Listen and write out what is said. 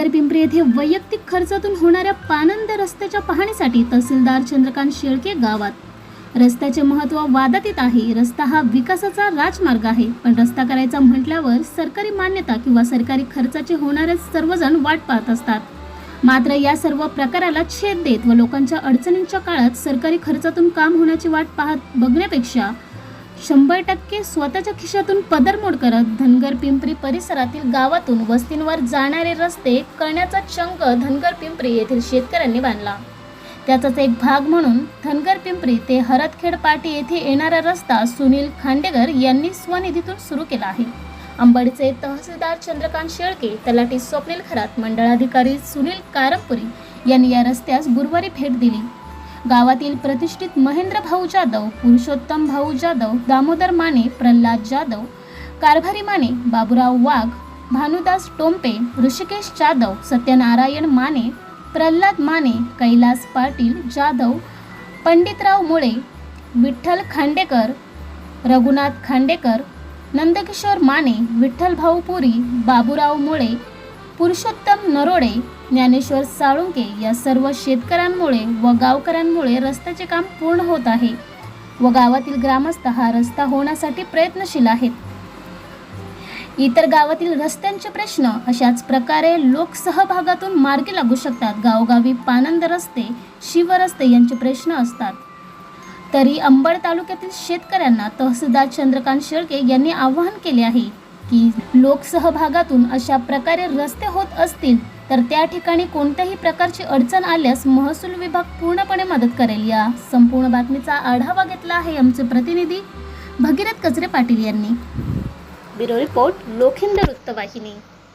नगर पिंपरी येथे वैयक्तिक खर्चातून होणाऱ्या पानंद रस्त्याच्या पाहणीसाठी तहसीलदार चंद्रकांत शेळके गावात. रस्त्याचे महत्त्व येत आहे. रस्ता हा विकासाचा राजमार्ग आहे. पण रस्ता करायचा म्हटल्यावर सरकारी मान्यता किंवा सरकारी खर्चाचे होणारे सर्वजण वाट पाहत असतात. मात्र या सर्व प्रकाराला छेद देत व लोकांच्या अडचणींच्या काळात सरकारी खर्चातून काम होण्याची वाट पाहत बघण्यापेक्षा शंभर टक्के स्वतःच्या खिशातून पदरमोड करत धनगर पिंपरी परिसरातील गावातून वस्तींवर जाणारे रस्ते करण्याचा चंग धनगर पिंपरी येथील शेतकऱ्यांनी बांधला. त्याचाच एक भाग म्हणून धनगर पिंपरी ते हरदखेड पाटी येथे येणारा रस्ता सुनील खांडेकर यांनी स्वनिधीतून सुरू केला आहे. अंबडचे तहसीलदार चंद्रकांत शेळके तलाठी स्वप्नील खरात मंडळाधिकारी सुनील कारमपुरी यांनी या रस्त्यास गुरुवारी भेट दिली. गावातील प्रतिष्ठित महेंद्र भाऊ जाधव पुरुषोत्तम भाऊ जाधव दामोदर माने प्रल्हाद जाधव कारभारी माने बाबुराव वाघ भानुदास टोंपे ऋषिकेश जाधव सत्यनारायण माने प्रल्हाद माने कैलास पाटील जाधव पंडितराव मुळे विठ्ठल खांडेकर रघुनाथ खांडेकर नंदकिशोर माने विठ्ठल भाऊ पुरी बाबुराव मुळे पुरुषोत्तम नरोडे ज्ञानेश्वर साळुंके या सर्व शेतकऱ्यांमुळे व गावकऱ्यांमुळे रस्त्याचे काम पूर्ण होत आहे. व गावातील ग्रामस्थ हा रस्ता होण्यासाठी प्रयत्नशील आहेत. इतर गावातील रस्त्यांचे प्रश्न अशाच प्रकारे लोकसहभागातून मार्गी लागू शकतात. गावोगावी पानंद रस्ते शिवरस्ते यांचे प्रश्न असतात. तरी अंबड तालुक्यातील शेतकऱ्यांना तहसीलदार चंद्रकांत शेळके यांनी आवाहन केले आहे. की लोकसहभागातून अशा प्रकारे रस्ते होत असतील तर त्या ठिकाणी कोणत्याही प्रकारची अडचण आल्यास महसूल विभाग पूर्णपणे मदत करेल. या संपूर्ण बातमीचा आढावा घेतला आहे आमचे प्रतिनिधी भगीरथ कचरे पाटील यांनी. ब्युरो रिपोर्ट लोखिंद वृत्तवाहिनी.